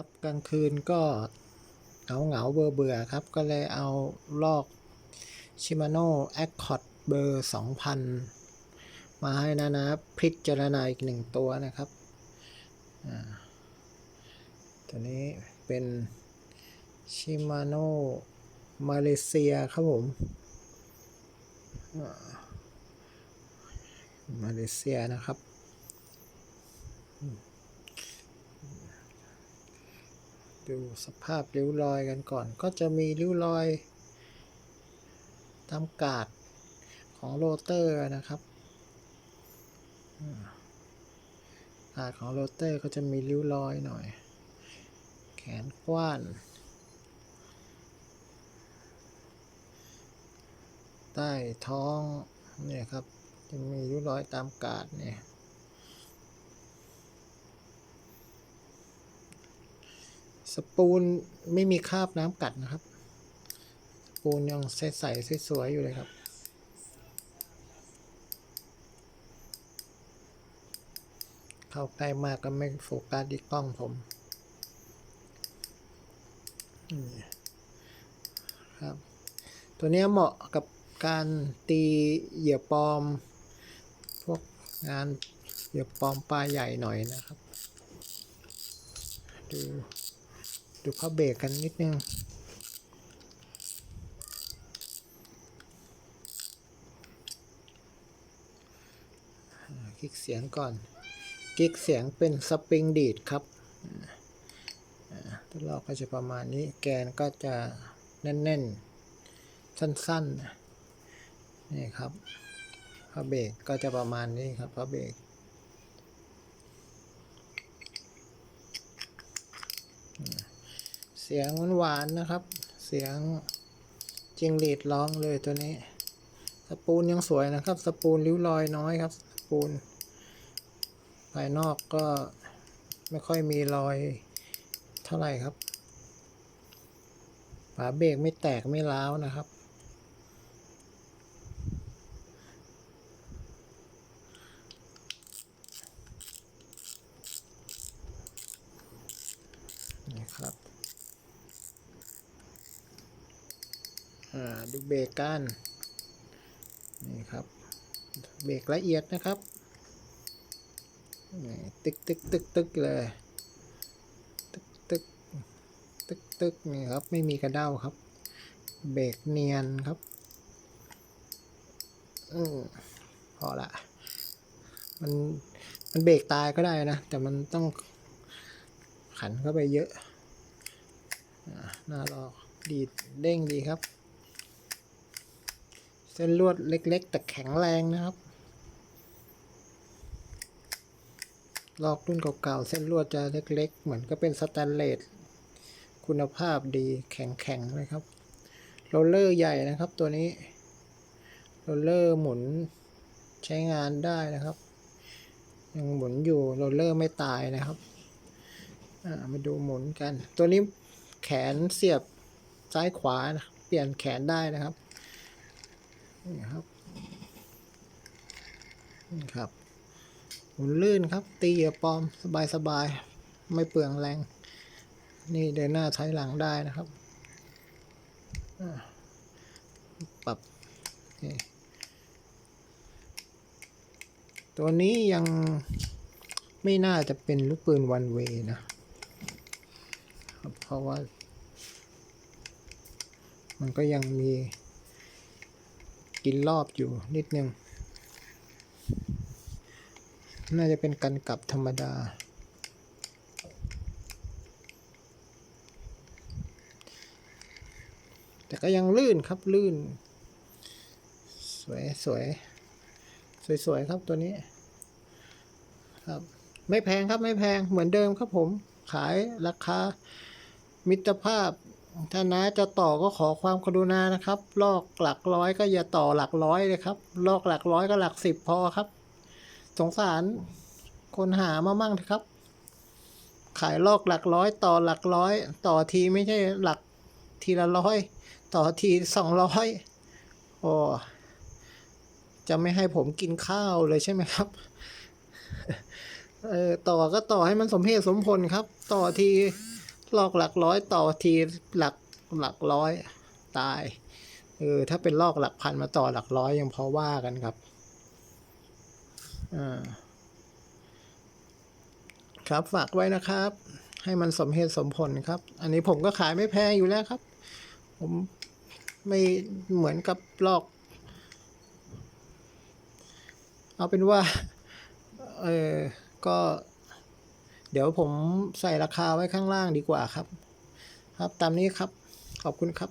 ครับกลางคืนก็เหงาเหงาเบื่อเบื่อๆครับ ก็เลยเอาลอกชิมาโน่แอคคอร์ดเบอร์2000 มาให้นะนะพิจารณาอีกหนึ่งตัวนะครับอ่าตัวนี้เป็นชิมาโน่มาเลเซียครับผมมาเลเซียนะครับ ดูสภาพริ้วรอยกันก่อน ก็จะมีริ้วรอยตามกาดของโรเตอร์นะครับกาดของโรเตอร์ก็จะมีริ้วรอยหน่อย แขนกว้าน ใต้ท้องเนี่ยครับ จะมีริ้วรอยตามกาดเนี่ย สปูนไม่มีคราบน้ำกัดนะครับ สปูนยังใสๆสวยๆอยู่เลยครับเข้าใกล้มากก็ไม่โฟกัสดีกล้องผมครับ ตัวนี้เหมาะกับการตีเหยื่อปลอม พวกงานเหยื่อปลอมปลาใหญ่หน่อยนะครับ ดูุดูผ้าเบรกกันนิดนึงคลิกเสียงก่อนคลิกเสียงเป็นสปริงดีดครับตัวลอกก็จะประมาณนี้แกนก็จะแน่นๆ สั้นๆ นี่ครับผ้าเบรกก็จะประมาณนี้ครับผ้าเบรก เสียงหวานๆนะครับ เสียงจิงหรีดร้องเลยตัวนี้ สปูนยังสวยนะครับ สปูนริ้วรอยน้อยครับ สปูน ภายนอกก็ไม่ค่อยมีรอยเท่าไหร่ครับฝาเบรกไม่แตกไม่ร้าวนะครับ นี่ครับ อ่า ดูเบรกกันนี่ครับเบรกละเอียดนะครับตึกตึกตึกตึกเลยตึกตึกตึกตึกนี่ครับไม่มีกระเด้าครับ เบรกเนียนครับอืมพอละมันมันเบรกตายก็ได้นะ แต่มันต้องขันเข้าไปเยอะอ่าหน้าลอกดีดเด้งดีครับ ส้นลวดเล็ก ๆ แต่แข็งแรงนะครับ ลอกรุ่นเก่าๆ เส้นลวดจะเล็ก ๆ เหมือนก็เป็นสแตนเลส คุณภาพดีแข็งๆเลยครับ โรลเลอร์ใหญ่นะครับตัวนี้ โรลเลอร์หมุนใช้งานได้นะครับ ยังหมุนอยู่ โรลเลอร์ไม่ตายนะครับ มาดูหมุนกัน ตัวนี้แขนเสียบซ้ายขวานะเปลี่ยนแขนได้นะครับ นี่ครับนี่ครับหมุนลื่นครับ ตีเหยื่อปลอมสบายสบายๆไม่เปลืองแรง นี่เดินหน้าถอยหลังได้นะครับปรับตัวนี้ยังไม่น่าจะเป็นลูกปืนวันเวนะครับเพราะว่า มันก็ยังมี กินรอบอยู่นิดนึง น่าจะเป็นกันกลับธรรมดา แต่ก็ยังลื่นครับลื่นสวยสวยสวยสวยๆครับตัวนี้ ครับไม่แพงครับไม่แพงเหมือนเดิมครับผมขายราคามิตรภาพ ถ้าน้าจะต่อก็ขอความกรุณานะครับ ลอกหลักร้อยก็อย่าต่อหลักร้อยเลยครับ ลอกหลักร้อยก็หลักสิบพอครับ สงสารคนหามามั่งเถอะครับ ขายลอกหลักร้อยต่อหลักร้อย ต่อทีไม่ใช่หลักทีละร้อย ต่อทีสองร้อยโอ้จะไม่ให้ผมกินข้าวเลยใช่ไหมครับเออต่อก็ต่อให้มันสมเหตุสมผลครับ ต่อที ลอกหลักร้อยต่อทีหลักหลักร้อยตายเออถ้าเป็นลอกหลักพันมาต่อหลักร้อยยังพอว่ากันครับอ่าครับฝากไว้นะครับ ให้มันสมเหตุสมผลครับ อันนี้ผมก็ขายไม่แพงอยู่แล้วครับ ผมไม่เหมือนกับลอก เอาเป็นว่า เออก็ เดี๋ยวผมใส่ราคาไว้ข้างล่างดีกว่าครับ ครับตามนี้ครับ ขอบคุณครับ